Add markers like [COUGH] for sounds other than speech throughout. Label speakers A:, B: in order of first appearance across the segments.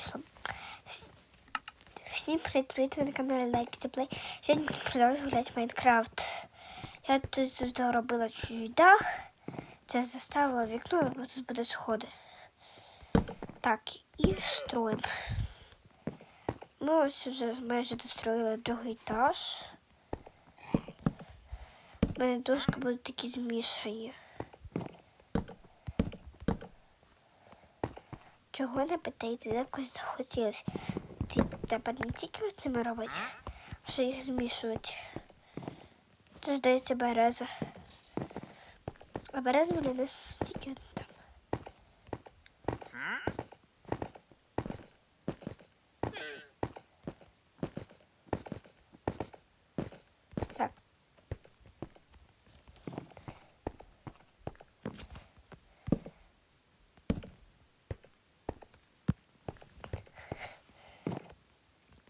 A: Вс- Всім привіт, привіт, ви на каналі Like Play. Сьогодні продовжую гуляти в Майнкрафт. Я тут доробила чуть дах. Це заставила вікно, бо тут буде сходи. Так, і строїмо. Ми ось вже майже достроїли другий етаж. У мене дошки будуть такі змішані. Чого не питаєте, якось захотілося. Ті- Тепер не тільки оцими робити, ще їх змішувати. Це здається береза. А береза блін, не стільки там. Так.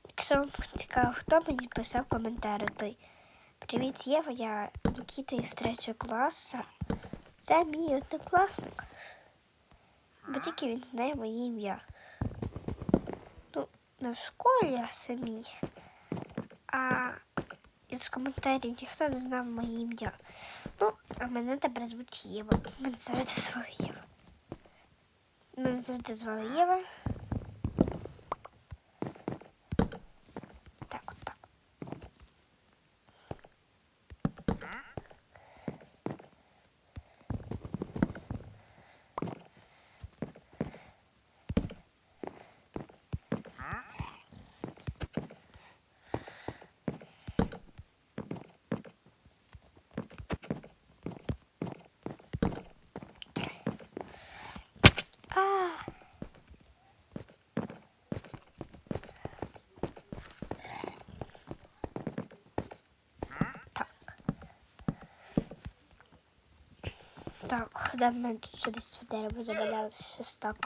A: Якщо вам цікаво, хто мені писав коментарі, той Привіт, Єва, я Нікіта із третього класу. Це мій однокласник. Бо тільки він знає моє ім'я. Ну, не в школі самій. А із коментарів ніхто не знав моє ім'я. Ну, а мене тепер звуть Єва. Мене завжди звали Єва. Мене завжди звали Єва. Так, от так. А. Так. Де в мене тут ще десь дерево заваляло щось так.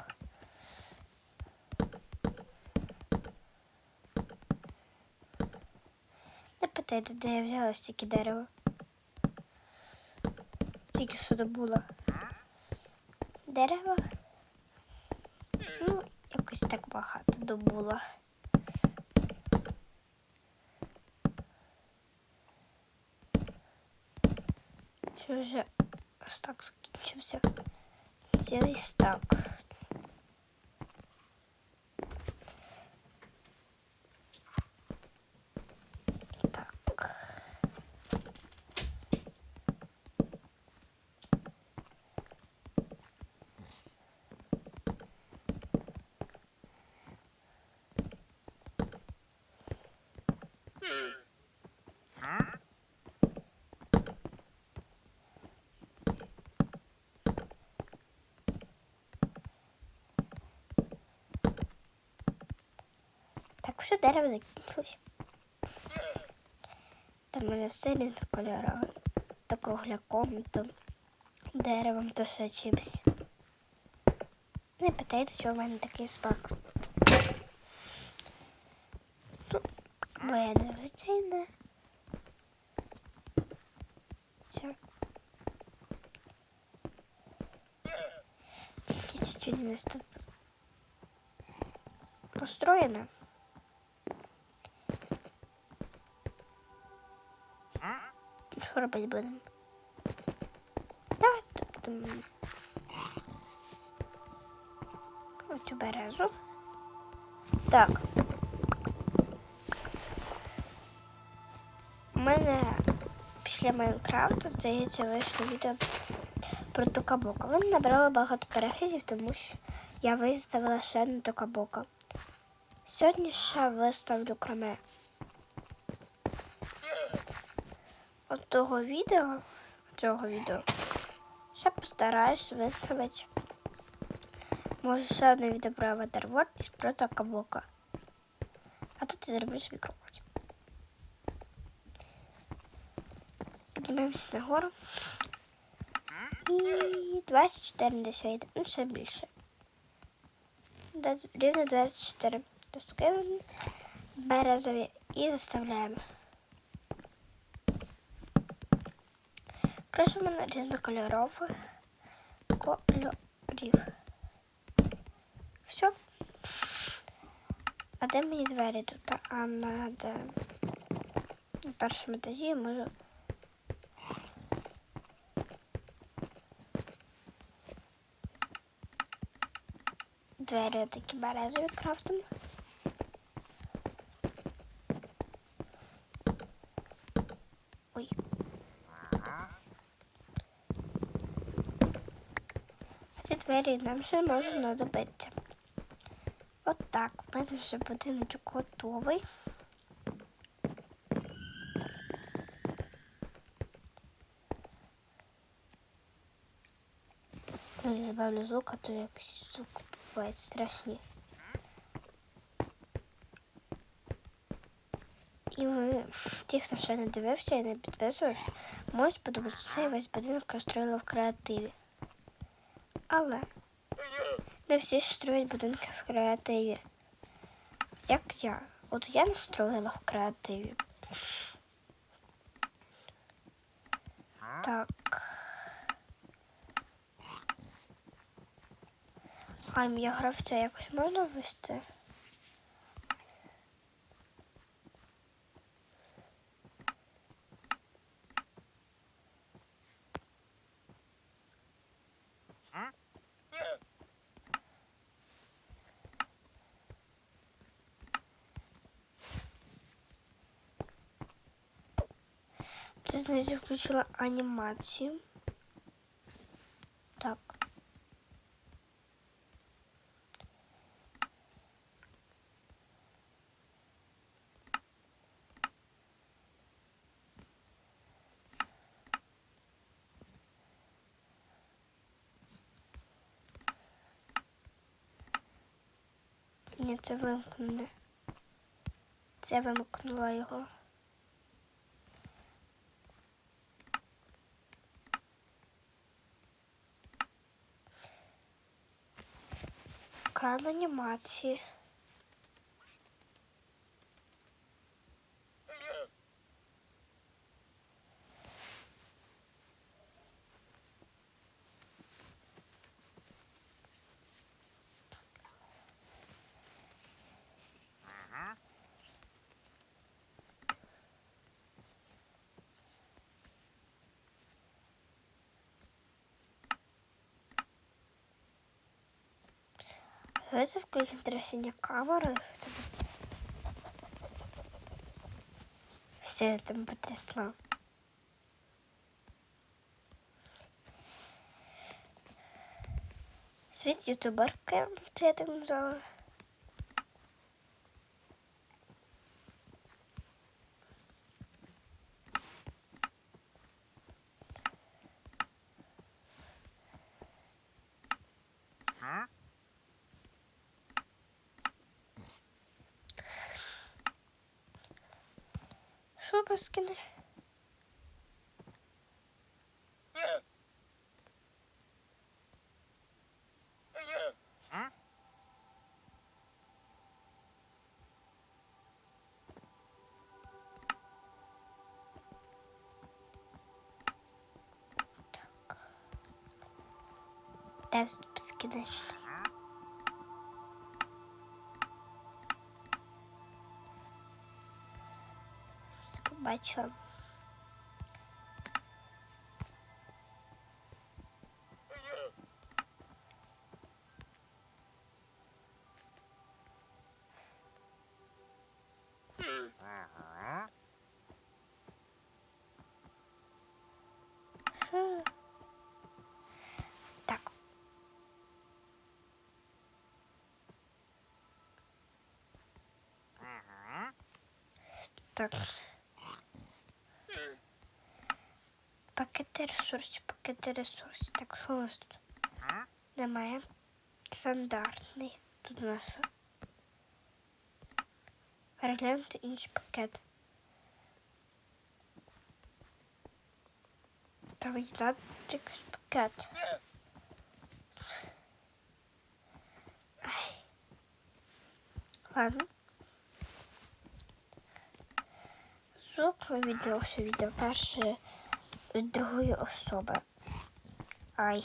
A: Не питайте, де я взяла стільки дерева. Тільки що добула. Дерева. Ну, якось так багато добула. Що вже ось так закінчився. Цілий стак. Так. Так, все дерево закінчилось. Там мене все різнокольорове. То кругляком, то деревом, то ще чимсь. Не питайте, чого в мене такий смак. Ну, бо я незвичайна. Все. Тільки чуть-чуть нас тут построєно. Що робити будемо? Давайте будемо оцю березу. Так. У мене після Майнкрафта, здається, вийшло відео про Токабока. Воно набрало багато переглядів, тому що я виставила ще одну Токабока. Сьогодні ще виставлю кроме того відео, цього відео, ще постараюсь виставити. Може ще одне відео про аватар Вордіс про Токабока. А тут я зроблю собі кровать. Піднімаємося нагору. І 24 десь вийде, ну ще більше. Рівно 24. Доскинули березові і заставляємо. В мене різнокольорових кольорів. Все. А де мені двері тут? А на де? На першому етажі я можу. Двері такі березові крафтом. Ой. А ці двері нам ще можуть знадобитися. От так, в мене вже будиночок готовий. Я збавлю звук, а то якось звук буває страшні. І ви, ті, хто ще не дивився і не підписувався, можуть подумати, що цей весь будинок я строїла в креативі. Але не всі ж строять будинки в креативі. Як я. От я не строїла в креативі. Так. А ім'я гравця якось можна ввести? Це знизу включила анімацію. Так. Ні, це вимкнене. Це вимкнула його. Екран анімації. Давайте включим трясение камеры, чтобы Все это потрясло. ютуберки, це я так назвала. Що Баскіни? Так. Де тут бачу. Так. Пакети ресурсів, пакети ресурсів. Так, що у нас тут? Немає. Стандартний. Тут у нас що? Переглянути інший пакет. Та видати якийсь пакет. Ай. Ладно. Звук відео, що відео перше з другої особи. Ай.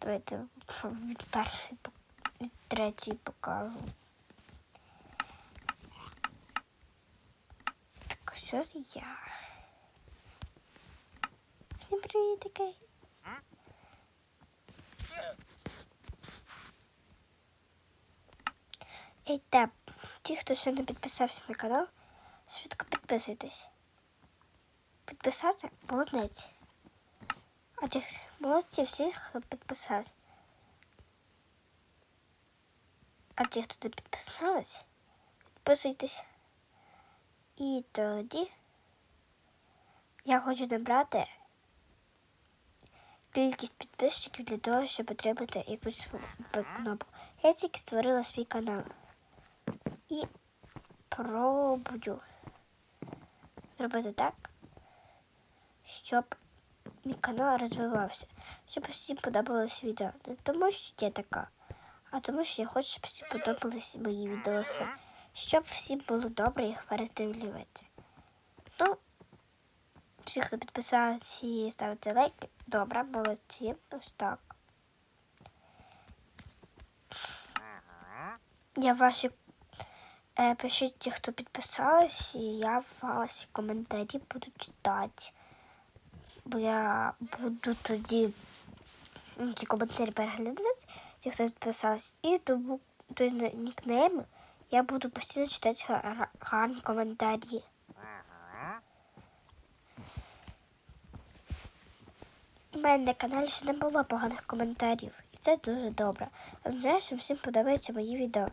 A: Давайте щоб від першої третій покажу. Так ось я. Всім привіт, такий. І так, ті, хто ще не підписався на канал, швидко підписуйтесь. Підписався молодець. А ті молодці всі, хто підписався. А ті, хто не підписались, підписуйтесь. І тоді я хочу набрати кількість підписчиків для того, щоб отримати якусь кнопку. Я тільки створила свій канал. І пробую зробити так, щоб мій канал розвивався, щоб всім подобалось відео. Не тому, що я така, а тому, що я хочу, щоб всім подобались мої відоси, щоб всім було добре їх передивлювати. Ну, всі, хто підписався і ставити лайки, добре, молодці, ось так. Я ваші пишіть ті, хто підписались, і я ваші коментарі буду читати. Бо я буду тоді ці коментарі переглядати, ті, хто підписались, і тому той нікнейм я буду постійно читати га- гарні коментарі. У мене на каналі ще не було поганих коментарів, і це дуже добре. Означає, що всім подобаються мої відео.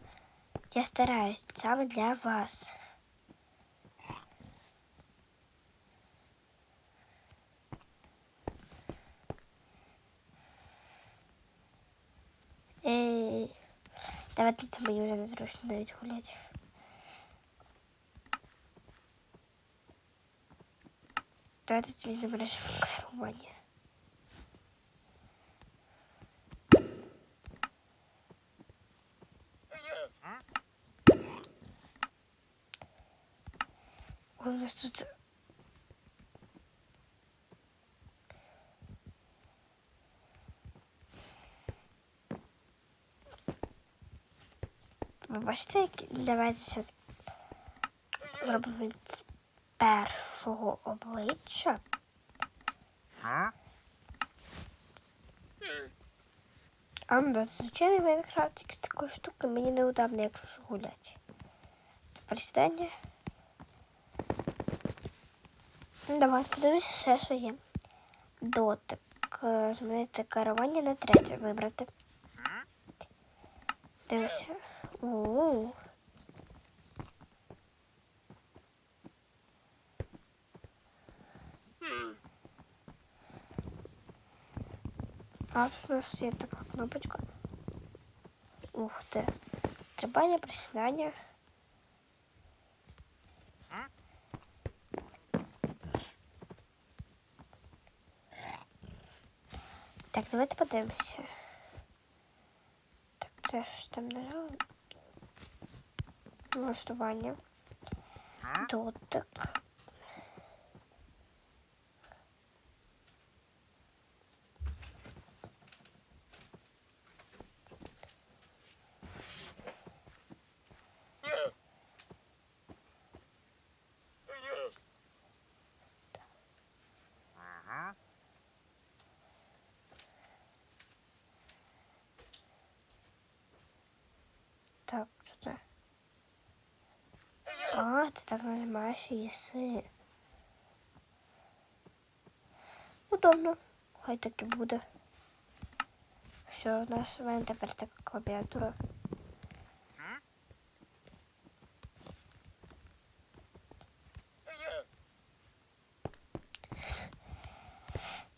A: Я стараюсь саме для вас. Ей, давайте це мені вже незручно навіть гуляти. Давайте змінимо режим керування. Нас тут... Ви бачите, давайте зараз зробимо від першого обличчя. А ну да, звичайний Майнкрафт з такою штукою мені неудобно, якщо гуляти. Присідання. Ну, давай подивися все, що є. Дотик. Е, Змінити керування на третє вибрати. Дивися. У-у-у. А тут у нас є така кнопочка. Ух ти. Стрибання, присідання. Так, давайте подивимося. Так, це ж там нажали. Налаштування. Дотик. Так, що це? А, ти так нажимаєш і їси. Удобно. Хай так і буде. Все, у нас у мене тепер така клавіатура.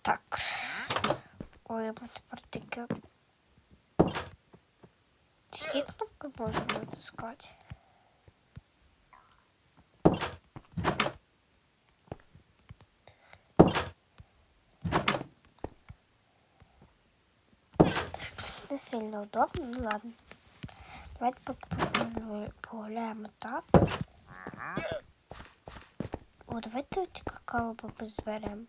A: Так. Ой, я тепер тільки можна натискати. Не сильно удобно, ну ладно. Давайте погуляємо- погуляємо так. О, давайте какао бобы зберемо.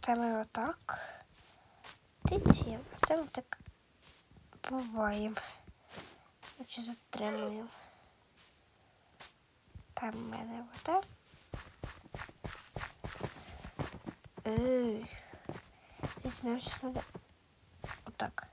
A: Це ми отак. традиції, а це ми так буваємо. Значить, затримуємо. Там в мене вода. Ей. Я знаю, що надо. Отак.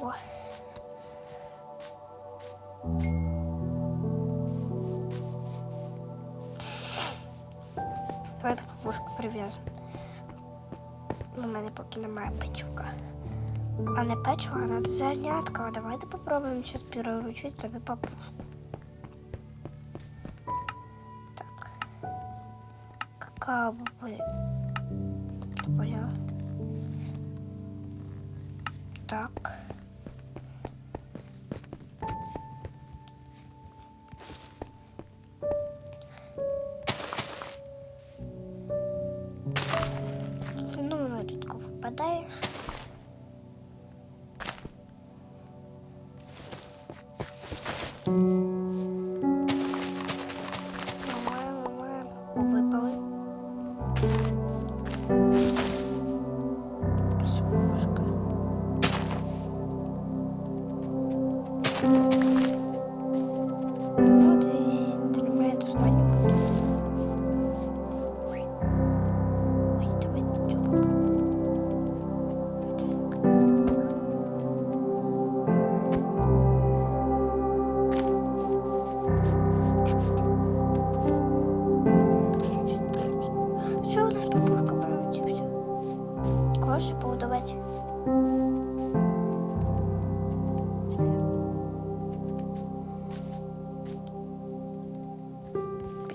A: О. Давайте прив'яжемо. У мене поки немає печівка. А не печиво, а надо зернятка. Давайте попробуємо щось переручити собі папушку. Какао буде. Так.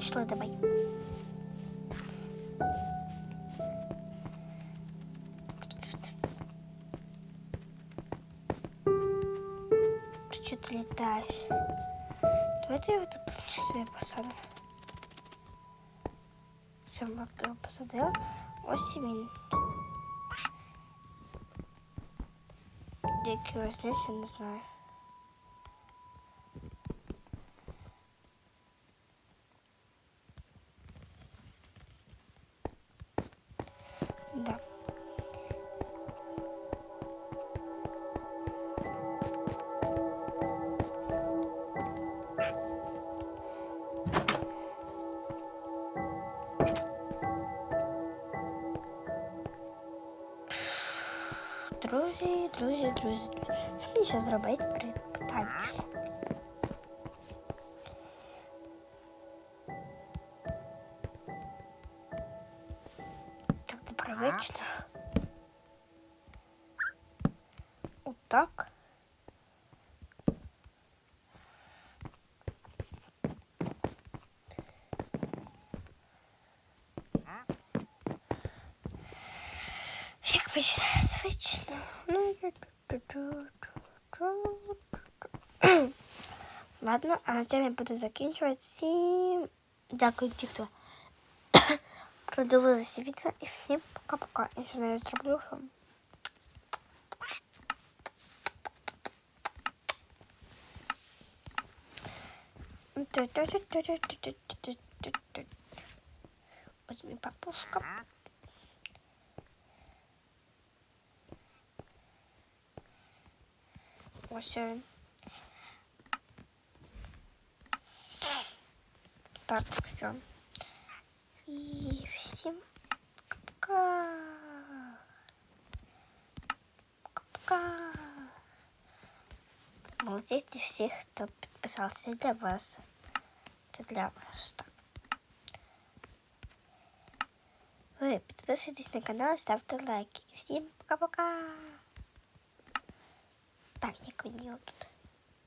A: Пішли давай. Що ти літаєш? Давайте його тут собі посадимо. Все, ми його посадили. Ось і він. Як його зняти, я не знаю. Друзі, друзі, друзі, друзі. Що мені ще зробити перед питанням? Так непривично. Отак. Як би звично. Ну, Ладно, а на цьому я буду закінчувати. Всім дякую ті, хто [COUGHS] продивилися відео. І всім пока-пока. Я ще навіть зроблю, що... Ось мій папушка. Ось він. Так, все. І всім пока. Пока. Молодець всіх, хто підписався для вас. Це для вас. Так. Ви підписуйтесь на канал, ставте лайки. І всім пока-пока. Так. як мені отут.